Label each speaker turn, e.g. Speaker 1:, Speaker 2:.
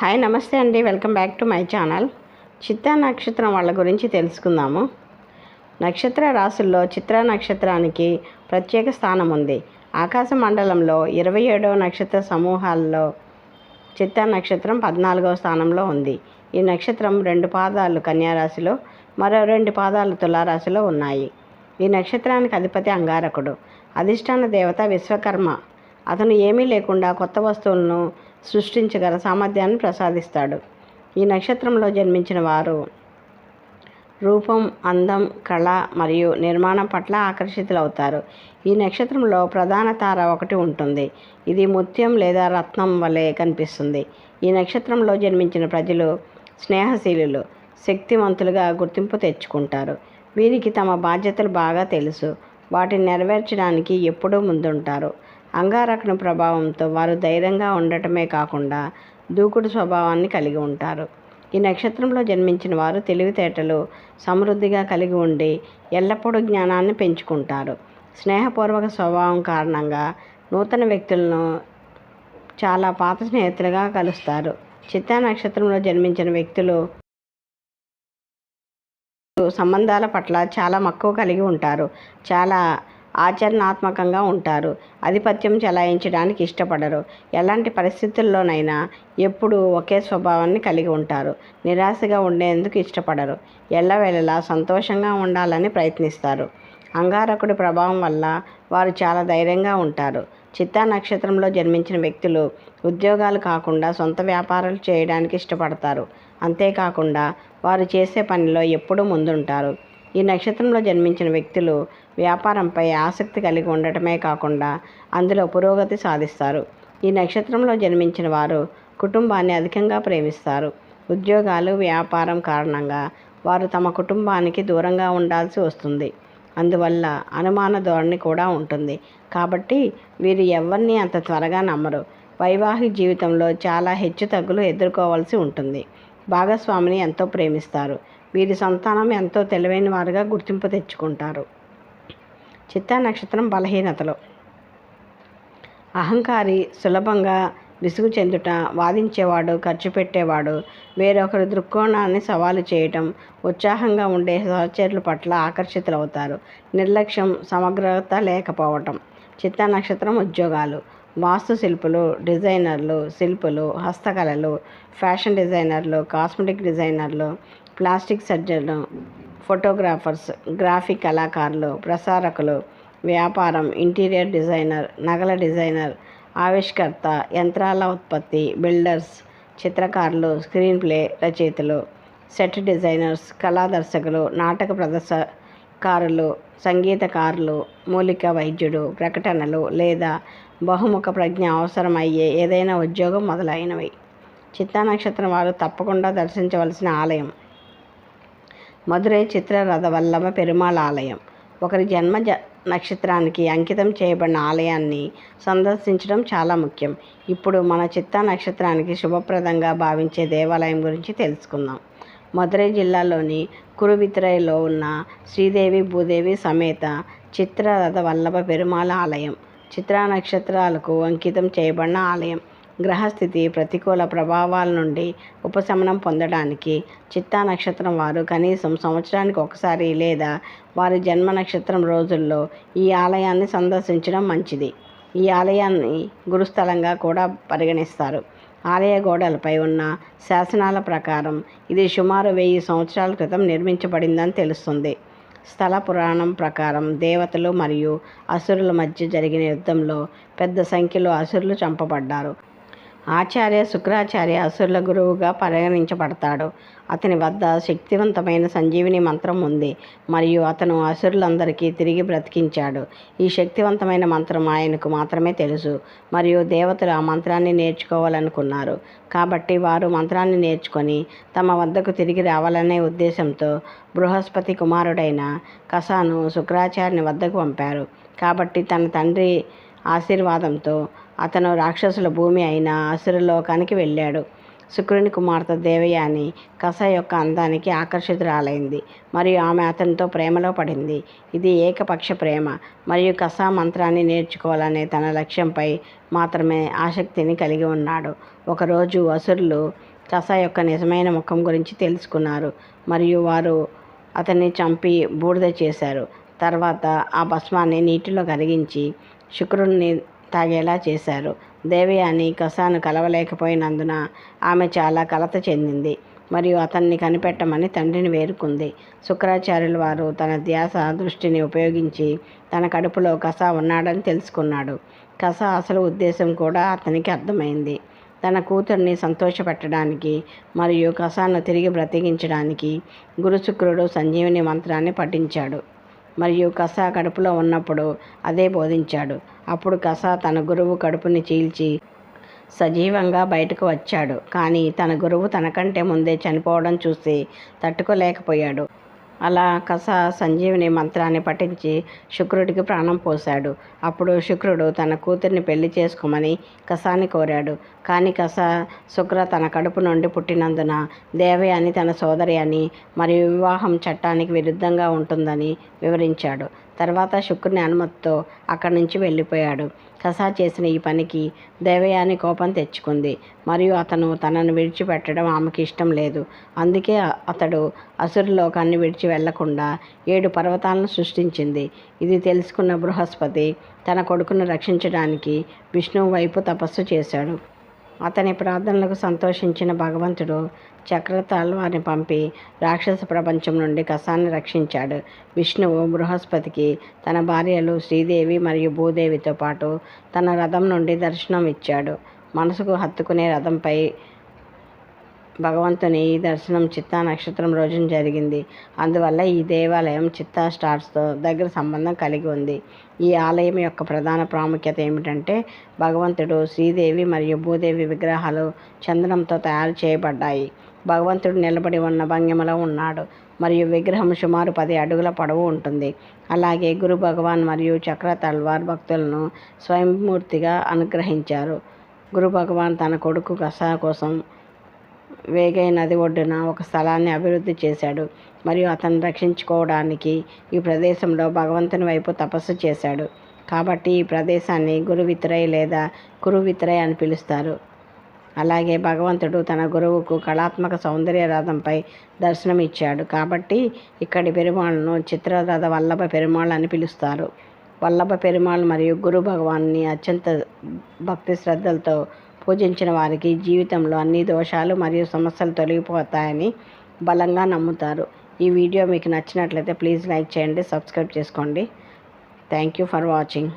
Speaker 1: Hi నమస్తే అండి. Welcome back to my channel. చిత్తా నక్షత్రం వాళ్ళ గురించి తెలుసుకుందాము. నక్షత్ర రాశుల్లో చిత్ర నక్షత్రానికి ప్రత్యేక స్థానం ఉంది. ఆకాశ మండలంలో ఇరవై ఏడవ నక్షత్ర సమూహాల్లో చిత్తా నక్షత్రం పద్నాలుగవ స్థానంలో ఉంది. ఈ నక్షత్రం రెండు పాదాలు కన్యారాశిలో మరో రెండు పాదాలు తులారాశిలో ఉన్నాయి. ఈ నక్షత్రానికి అధిపతి అంగారకుడు. అధిష్టాన దేవత విశ్వకర్మ. అతను ఏమీ లేకుండా కొత్త వస్తువులను సృష్టించగల సామర్థ్యాన్ని ప్రసాదిస్తాడు. ఈ నక్షత్రంలో జన్మించిన వారు రూపం అందం కళ మరియు నిర్మాణం పట్ల ఆకర్షితులవుతారు. ఈ నక్షత్రంలో ప్రధాన తార ఒకటి ఉంటుంది. ఇది ముత్యం లేదా రత్నం వలె కనిపిస్తుంది. ఈ నక్షత్రంలో జన్మించిన ప్రజలు స్నేహశీలులు శక్తివంతులుగా గుర్తింపు తెచ్చుకుంటారు. వీరికి తమ బాధ్యతలు బాగా తెలుసు. వాటిని నెరవేర్చడానికి ఎప్పుడూ ముందుంటారు. అంగారకణ ప్రభావంతో వారు ధైర్యంగా ఉండటమే కాకుండా దూకుడు స్వభావాన్ని కలిగి ఉంటారు. ఈ నక్షత్రంలో జన్మించిన వారు తెలివితేటలు సమృద్ధిగా కలిగి ఉండి ఎల్లప్పుడూ జ్ఞానాన్ని పెంచుకుంటారు. స్నేహపూర్వక స్వభావం కారణంగా నూతన వ్యక్తులను చాలా పాత స్నేహితులుగా కలుస్తారు. చిత్తా నక్షత్రంలో జన్మించిన వ్యక్తులు సంబంధాల పట్ల చాలా మక్కువ కలిగి ఉంటారు. చాలా ఆచరణాత్మకంగా ఉంటారు. ఆధిపత్యం చెలాయించడానికి ఇష్టపడరు. ఎలాంటి పరిస్థితుల్లోనైనా ఎప్పుడూ ఒకే స్వభావాన్ని కలిగి ఉంటారు. నిరాశగా ఉండేందుకు ఇష్టపడరు. ఎల్లవేళలా సంతోషంగా ఉండాలని ప్రయత్నిస్తారు. అంగారకుడి ప్రభావం వల్ల వారు చాలా ధైర్యంగా ఉంటారు. చిత్తా నక్షత్రంలో జన్మించిన వ్యక్తులు ఉద్యోగాలు కాకుండా సొంత వ్యాపారాలు చేయడానికి ఇష్టపడతారు. అంతేకాకుండా వారు చేసే పనిలో ఎప్పుడూ ముందుంటారు. ఈ నక్షత్రంలో జన్మించిన వ్యక్తులు వ్యాపారంపై ఆసక్తి కలిగి ఉండటమే కాకుండా అందులో పురోగతి సాధిస్తారు. ఈ నక్షత్రంలో జన్మించిన వారు కుటుంబాన్ని అధికంగా ప్రేమిస్తారు. ఉద్యోగాలు వ్యాపారం కారణంగా వారు తమ కుటుంబానికి దూరంగా ఉండాల్సి వస్తుంది. అందువల్ల అనుమాన ధోరణి కూడా ఉంటుంది. కాబట్టి వీరు ఎవరిని అంత త్వరగా నమ్మరు. వైవాహిక జీవితంలో చాలా హెచ్చు తగ్గులు ఎదుర్కోవాల్సి ఉంటుంది. భాగస్వామిని ఎంతో ప్రేమిస్తారు. వీరి సంతానం ఎంతో తెలివైన వారుగా గుర్తింపు తెచ్చుకుంటారు. చిత్తా నక్షత్రం బలహీనతలు. అహంకారి సులభంగా విసుగు చెందుట వాదించేవాడు ఖర్చు పెట్టేవాడు వేరొకరి దృక్కోణాన్ని సవాలు చేయటం ఉత్సాహంగా ఉండే సహచరుల పట్ల ఆకర్షితులవుతారు. నిర్లక్ష్యం సమగ్రత లేకపోవటం. చిత్తా నక్షత్రం ఉద్యోగాలు. వాస్తు శిల్పులు డిజైనర్లు శిల్పులు హస్తకళలు ఫ్యాషన్ డిజైనర్లు కాస్మెటిక్ డిజైనర్లు ప్లాస్టిక్ సర్జన్లు ఫోటోగ్రాఫర్స్ గ్రాఫిక్ కళాకారులు ప్రసారకులు వ్యాపారం ఇంటీరియర్ డిజైనర్ నగల డిజైనర్ ఆవిష్కర్త యంత్రాల ఉత్పత్తి బిల్డర్స్ చిత్రకారులు స్క్రీన్ ప్లే రచయితలు సెట్ డిజైనర్స్ కళా దర్శకులు నాటక ప్రదర్శకారులు సంగీతకారులు మూలిక వైద్యుడు ప్రకటనలు లేదా బహుముఖ ప్రజ్ఞ అవసరమయ్యే ఏదైనా ఉద్యోగం మొదలైనవి. చిత్తా నక్షత్రం వారు తప్పకుండా దర్శించవలసిన ఆలయం. మధురై చిత్రరథ వల్లభ పెరుమాళ ఆలయం ఒకరి జన్మ జ నక్షత్రానికి అంకితం చేయబడిన ఆలయాన్ని సందర్శించడం చాలా ముఖ్యం. ఇప్పుడు మన చిత్తా నక్షత్రానికి శుభప్రదంగా భావించే దేవాలయం గురించి తెలుసుకుందాం. మదురై జిల్లాలోని కురువిత్రయలో ఉన్న శ్రీదేవి భూదేవి సమేత చిత్రరథ వల్లభ పెరుమాళ ఆలయం చిత్రా నక్షత్రాలకు అంకితం చేయబడిన ఆలయం. గ్రహస్థితి ప్రతికూల ప్రభావాల నుండి ఉపశమనం పొందడానికి చిత్తా నక్షత్రం వారు కనీసం సంవత్సరానికి ఒకసారి లేదా వారి జన్మ నక్షత్రం రోజుల్లో ఈ ఆలయాన్ని సందర్శించడం మంచిది. ఈ ఆలయాన్ని గురుస్థలంగా కూడా పరిగణిస్తారు. ఆలయ గోడలపై ఉన్న శాసనాల ప్రకారం ఇది సుమారు వెయ్యి సంవత్సరాల క్రితం నిర్మించబడిందని తెలుస్తుంది. స్థల పురాణం ప్రకారం దేవతలు మరియు అసురుల మధ్య జరిగిన యుద్ధంలో పెద్ద సంఖ్యలో అసురులు చంపబడ్డారు. ఆచార్య శుక్రాచార్య అసురుల గురువుగా పరిగణించబడతాడు. అతని వద్ద శక్తివంతమైన సంజీవిని మంత్రం ఉంది. మరియు అతను అసురులందరికీ తిరిగి బ్రతికించాడు. ఈ శక్తివంతమైన మంత్రం ఆయనకు మాత్రమే తెలుసు. మరియు దేవతలు ఆ మంత్రాన్ని నేర్చుకోవాలనుకున్నారు. కాబట్టి వారు మంత్రాన్ని నేర్చుకొని తమ వద్దకు తిరిగి రావాలనే ఉద్దేశంతో బృహస్పతి కుమారుడైన కసాను శుక్రాచార్యుని వద్దకు పంపారు. కాబట్టి తన తండ్రి ఆశీర్వాదంతో అతను రాక్షసుల భూమి అయిన అసురలోకానికి వెళ్ళాడు. శుక్రుని కుమార్తె దేవయాని కస యొక్క అందానికి ఆకర్షితురాలైంది. మరియు ఆమె అతనితో ప్రేమలో పడింది. ఇది ఏకపక్ష ప్రేమ. మరియు కస మంత్రాన్ని నేర్చుకోవాలనే తన లక్ష్యంపై మాత్రమే ఆసక్తిని కలిగి ఉన్నాడు. ఒకరోజు అసురులు కస యొక్క నిజమైన ముఖం గురించి తెలుసుకున్నారు. మరియు వారు అతన్ని చంపి బూడిద చేశారు. తర్వాత ఆ భస్మాన్ని నీటిలో కరిగించి శుక్రుడిని తాగేలా చేశారు. దేవయాని కసాను కలవలేకపోయినందున ఆమె చాలా కలత చెందింది. మరియు అతన్ని కనిపెట్టమని తండ్రిని వేరుకుంది. శుక్రాచార్యుల వారు తన ధ్యాస దృష్టిని ఉపయోగించి తన కడుపులో కస ఉన్నాడని తెలుసుకున్నాడు. కస అసలు ఉద్దేశం కూడా అతనికి అర్థమైంది. తన కూతుర్ని సంతోషపెట్టడానికి మరియు కసాను తిరిగి బ్రతికించడానికి గురుశుక్రుడు సంజీవని మంత్రాన్ని పఠించాడు. మరియు కస కడుపులో ఉన్నప్పుడు అదే బోధించాడు. అప్పుడు కసా తన గురువు కడుపుని చీల్చి సజీవంగా బయటకు వచ్చాడు. కానీ తన గురువు తనకంటే ముందే చనిపోవడం చూసి తట్టుకోలేకపోయాడు. అలా కస సంజీవిని మంత్రాన్ని పఠించి శుక్రుడికి ప్రాణం పోశాడు. అప్పుడు శుక్రుడు తన కూతుర్ని పెళ్ళి చేసుకోమని కసాన్ని కోరాడు. కానీ కస శుక్ర తన కడుపు నుండి పుట్టినందున దేవయాని తన సోదరి అని మరియు వివాహం చట్టానికి విరుద్ధంగా ఉంటుందని వివరించాడు. తర్వాత శుక్రుని అనుమతితో అక్కడి నుంచి వెళ్ళిపోయాడు. కసా చేసిన ఈ పనికి దేవయాని కోపం తెచ్చుకుంది. మరియు అతను తనను విడిచిపెట్టడం ఆమెకి ఇష్టం లేదు. అందుకే అతడు అసురులోకాన్ని విడిచి వెళ్ళకుండా ఏడు పర్వతాలను సృష్టించింది. ఇది తెలుసుకున్న బృహస్పతి తన కొడుకును రక్షించడానికి విష్ణువు వైపు తపస్సు చేశాడు. అతని ప్రార్థనలకు సంతోషించిన భగవంతుడు చక్రతాల్వారిని పంపి రాక్షస ప్రపంచం నుండి కసాన్ని రక్షించాడు. విష్ణువు బృహస్పతికి తన భార్యలు శ్రీదేవి మరియు భూదేవితో పాటు తన రథం నుండి దర్శనం ఇచ్చాడు మనసుకు హత్తుకునే రథంపై భగవంతుని ఈ దర్శనం చిత్తా నక్షత్రం రోజున జరిగింది. అందువల్ల ఈ దేవాలయం చిత్తా స్టార్స్తో దగ్గర సంబంధం కలిగి ఉంది. ఈ ఆలయం యొక్క ప్రధాన ప్రాముఖ్యత ఏమిటంటే భగవంతుడు శ్రీదేవి మరియు భూదేవి విగ్రహాలు చందనంతో తయారు చేయబడ్డాయి. భగవంతుడు నిలబడి ఉన్న భంగిమలో ఉన్నాడు మరియు విగ్రహం సుమారు పది అడుగుల పొడవు ఉంటుంది. అలాగే గురు భగవాన్ మరియు చక్ర తల్వార్ భక్తులను స్వయంమూర్తిగా అనుగ్రహించారు. గురు భగవాన్ తన కొడుకు గసా కోసం వేగై నది ఒడ్డున ఒక స్థలాన్ని అభివృద్ధి చేశాడు. మరియు అతను రక్షించుకోవడానికి ఈ ప్రదేశంలో భగవంతుని వైపు తపస్సు చేశాడు. కాబట్టి ఈ ప్రదేశాన్ని గురు విత్రయ్ లేదా కురువిత్రయ్ అని పిలుస్తారు. అలాగే భగవంతుడు తన గురువుకు కళాత్మక సౌందర్య రథంపై దర్శనం ఇచ్చాడు. కాబట్టి ఇక్కడి పెరుమాళ్ళను చిత్రరథ వల్లభ పెరుమాళ్ అని పిలుస్తారు. వల్లభ పెరుమాళ్ మరియు గురు భగవాన్ని అత్యంత భక్తి శ్రద్ధలతో పూజించిన వారికి జీవితంలో అన్ని దోషాలు మరియు సమస్యలు తొలగిపోతాయని బలంగా నమ్ముతారు. ఈ వీడియో మీకు నచ్చినట్లయితే ప్లీజ్ లైక్ చేయండి సబ్స్క్రైబ్ చేసుకోండి. Thank you for watching.